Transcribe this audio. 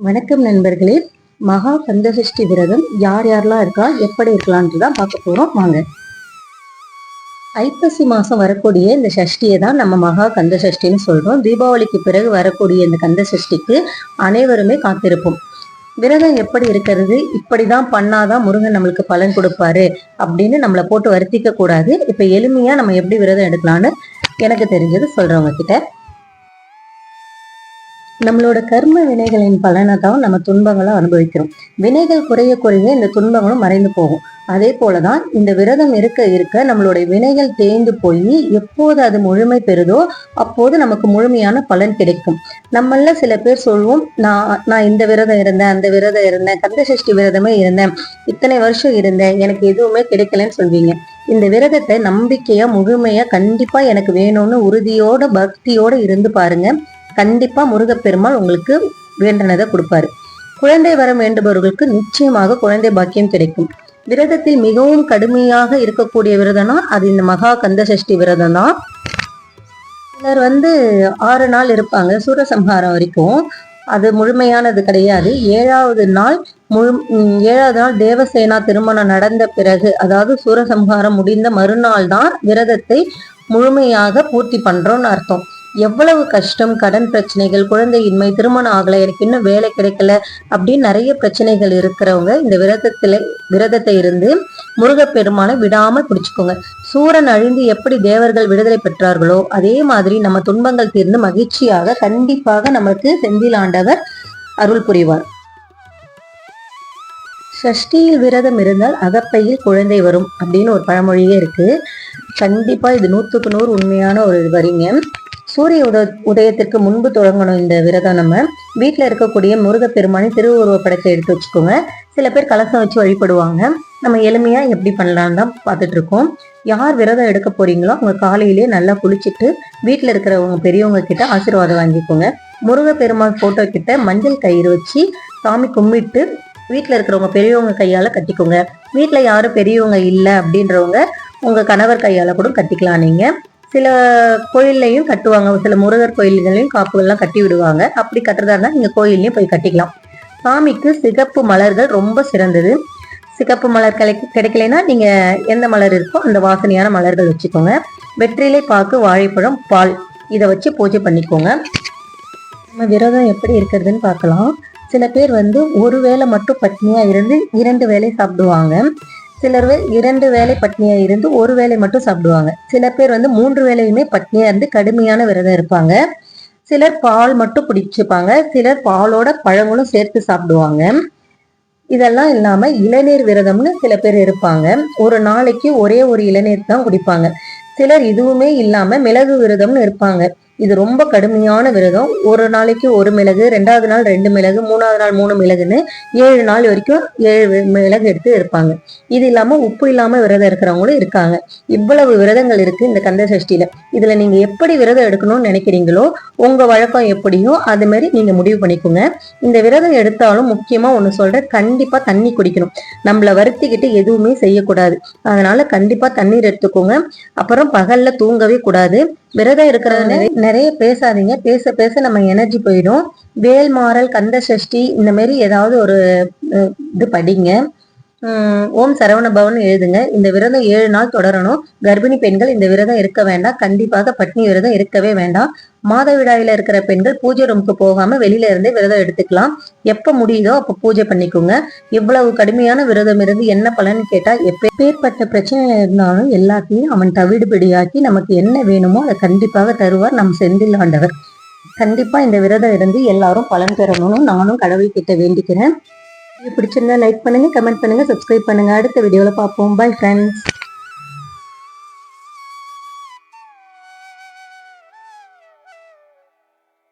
வணக்கம் நண்பர்களே. மகா கந்தசஷ்டி விரதம் யார் யாரெல்லாம் இருக்கா எப்படி இருக்கலான்ட்டு தான் பார்க்க போறோம். வாங்க. ஐப்பசி மாசம் வரக்கூடிய இந்த சஷ்டியை தான் நம்ம மகா கந்த சஷ்டின்னு சொல்றோம். தீபாவளிக்கு பிறகு வரக்கூடிய இந்த கந்த சஷ்டிக்கு அனைவருமே காத்திருப்போம். விரதம் எப்படி இருக்கிறது இப்படிதான் பண்ணாதான் முருகன் நம்மளுக்கு பலன் கொடுப்பாரு அப்படின்னு நம்மளை போட்டு வருத்திக்க கூடாது. இப்ப எளிமையா நம்ம எப்படி விரதம் எடுக்கலாம்னு எனக்கு தெரிஞ்சது சொல்கிறவங்க கிட்ட. நம்மளோட கர்ம வினைகளின் பலனை தான் நம்ம துன்பங்களை அனுபவிக்கிறோம். வினைகள் குறைய குறைய இந்த துன்பங்களும் மறைந்து போகும். அதே போலதான் இந்த விரதம் இருக்க இருக்க நம்மளுடைய வினைகள் தேய்ந்து போய் எப்போது அது முழுமை பெறுதோ அப்போது நமக்கு முழுமையான பலன் கிடைக்கும். நம்மள சில பேர் சொல்லுவோம் நான் நான் இந்த விரதம் இருந்தேன் அந்த விரதம் இருந்தேன் கந்த சஷ்டி விரதமே இருந்தேன் இத்தனை வருஷம் இருந்தேன் எனக்கு எதுவுமே கிடைக்கலன்னு சொல்வீங்க. இந்த விரதத்தை நம்பிக்கையா முழுமையா கண்டிப்பா எனக்கு வேணும்னு உறுதியோட பக்தியோட இருந்து பாருங்க. கண்டிப்பா முருகப்பெருமாள் உங்களுக்கு வேண்டனதை கொடுப்பாரு. குழந்தை வரம் வேண்டுபவர்களுக்கு நிச்சயமாக குழந்தை பாக்கியம் கிடைக்கும். விரதத்தில் மிகவும் கடுமையாக இருக்கக்கூடிய விரதம்னா அது இந்த மகா கந்த சஷ்டி விரதம் தான் சிலர் வந்து ஆறு நாள் இருப்பாங்க சூரசம்ஹாரம் வரைக்கும். அது முழுமையானது கிடையாது. ஏழாவது நாள் முழு உம், ஏழாவது நாள் தேவசேனா திருமணம் நடந்த பிறகு அதாவது சூரசம்ஹாரம் முடிந்த மறுநாள் தான் விரதத்தை முழுமையாக பூர்த்தி பண்றோம்னு அர்த்தம். எவ்வளவு கஷ்டம் கடன் பிரச்சனைகள் குழந்தையின்மை திருமணம் ஆகலை எனக்கு இன்னும் வேலை கிடைக்கல அப்படின்னு நிறைய பிரச்சனைகள் இருக்கிறவங்க இந்த விரதத்துல விரதத்தை இருந்து முருகப்பெருமானை விடாம பிடிச்சுக்கோங்க. சூரன் அழிந்து எப்படி தேவர்கள் விடுதலை பெற்றார்களோ அதே மாதிரி நம்ம துன்பங்கள் தீர்ந்து மகிழ்ச்சியாக கண்டிப்பாக நமக்கு செந்தில் ஆண்டவர் அருள் புரிவார். சஷ்டியில் விரதம் இருந்தால் அகப்பையில் குழந்தை வரும் அப்படின்னு ஒரு பழமொழியே இருக்கு. கண்டிப்பா இது நூத்துக்கு நூறு உண்மையான ஒரு வரிங்க. சூரிய உத உதயத்திற்கு முன்பு தொடங்கணும் இந்த விரதம் நம்ம. வீட்டில் இருக்கக்கூடிய முருகப்பெருமானி திருவுருவ படத்தை எடுத்து வச்சுக்கோங்க. சில பேர் கலசம் வச்சு வழிபடுவாங்க. நம்ம எளிமையா எப்படி பண்ணலான்னு தான் பார்த்துட்டு இருக்கோம் யார் விரதம் எடுக்க போறீங்களோ அவங்க காலையிலேயே நல்லா குளிச்சுட்டு வீட்டில் இருக்கிறவங்க பெரியவங்க கிட்ட ஆசீர்வாதம் வாங்கிக்கோங்க. முருகப்பெருமான் போட்டோ கிட்ட மஞ்சள் கயிறு வச்சு சாமி கும்பிட்டு வீட்டில் இருக்கிறவங்க பெரியவங்க கையால் கட்டிக்கோங்க. வீட்டில் யாரும் பெரியவங்க இல்லை அப்படின்றவங்க உங்கள் கணவர் கையால் கூட கட்டிக்கலாம் நீங்கள் சில கோயில்லையும் கட்டுவாங்க. சில முருகர் கோயில்களையும் காப்புகள்லாம் கட்டி விடுவாங்க. அப்படி கட்டுறதா இருந்தால் நீங்கள் கோயில்லையும் போய் கட்டிக்கலாம். சாமிக்கு சிகப்பு மலர்கள் ரொம்ப சிறந்தது. சிகப்பு மலர் கிடைக்க கிடைக்கலைன்னா நீங்கள் எந்த மலர் இருக்கோ அந்த வாசனையான மலர்கள் வச்சுக்கோங்க. வெற்றிலை பாக்கு வாழைப்பழம் பால் இதை வச்சு பூஜை பண்ணிக்கோங்க. நம்ம விரதம் எப்படி இருக்கிறதுன்னு பார்க்கலாம். சில பேர் வந்து ஒரு வேளை மட்டும் பட்னியாக இருந்து இரண்டு வேலை சாப்பிடுவாங்க. சிலர் இரண்டு வேளை பட்னியா இருந்து ஒரு வேளை மட்டும் சாப்பிடுவாங்க. சில பேர் வந்து மூன்று வேலையுமே பட்னியா இருந்து கடுமையான விரதம் இருப்பாங்க. சிலர் பால் மட்டும் பிடிச்சுப்பாங்க சிலர் பாலோட பழங்களும் சேர்த்து சாப்பிடுவாங்க. இதெல்லாம் இல்லாம இளநீர் விரதம்னு சில பேர் இருப்பாங்க. ஒரு நாளைக்கு ஒரே ஒரு இளநீர் தான் குடிப்பாங்க. சிலர் இதுவுமே இல்லாம மிளகு விரதம்னு இருப்பாங்க. இது ரொம்ப கடுமையான விரதம். ஒரு நாளைக்கு ஒரு மிளகு ரெண்டாவது நாள் ரெண்டு மிளகு மூணாவது நாள் மூணு மிளகுன்னு ஏழு நாள் வரைக்கும் ஏழு மிளகு எடுத்து இருப்பாங்க. இது இல்லாம உப்பு இல்லாம விரதம் இருக்கிறவங்களும் இருக்காங்க. இவ்வளவு விரதங்கள் இருக்கு இந்த கந்த சஷ்டியில. இதுல நீங்க எப்படி விரதம் எடுக்கணும்னு நினைக்கிறீங்களோ உங்க வழக்கம் எப்படியோ அது மாதிரி நீங்க முடிவு பண்ணிக்கோங்க. இந்த விரதம் எடுத்தாலும் முக்கியமா ஒண்ணு சொல்றேன் கண்டிப்பா தண்ணி குடிக்கணும். நம்மள வருத்திக்கிட்டு எதுவுமே செய்யக்கூடாது. அதனால கண்டிப்பா தண்ணீர் எடுத்துக்கோங்க. அப்புறம் பகல்ல தூங்கவே கூடாது. விரதம் இருக்கிறது நிறைய பேசாதீங்க. பேச பேச நம்ம எனர்ஜி போயிடும். வேல் மாறல் கந்த சஷ்டி இந்த மாதிரி ஏதாவது ஒரு இது படிங்க. ஓம் சரவண பவன் எழுதுங்க. இந்த விரதம் ஏழு நாள் தொடரணும். கர்ப்பிணி பெண்கள் இந்த விரதம் இருக்க வேண்டாம். கண்டிப்பாக பட்னி விரதம் இருக்கவே வேண்டாம். மாதவிடாயில இருக்கிற பெண்கள் பூஜை ரூமுக்கு போகாம வெளியில இருந்தே விரதம் எடுத்துக்கலாம். எப்ப முடியுதோ அப்ப பூஜை பண்ணிக்கோங்க. இவ்வளவு கடுமையான விரதம் இருந்து என்ன பலன் கேட்டா எப்பேற்பட்ட பிரச்சனை இருந்தாலும் எல்லாத்தையும் அவன் தவிடுபடியாக்கி நமக்கு என்ன வேணுமோ அதை கண்டிப்பாக தருவார் நம் செந்தில் ஆண்டவர். கண்டிப்பா இந்த விரதம் இருந்து எல்லாரும் பலன் பெறணும்னு நானும் கடவுள் கிட்ட வேண்டிக்கிறேன். இது பிடிச்சிருந்தா லைக் பண்ணுங்க கமெண்ட் பண்ணுங்க சப்ஸ்கிரைப் பண்ணுங்க. அடுத்த வீடியோல பார்ப்போம். Bye friends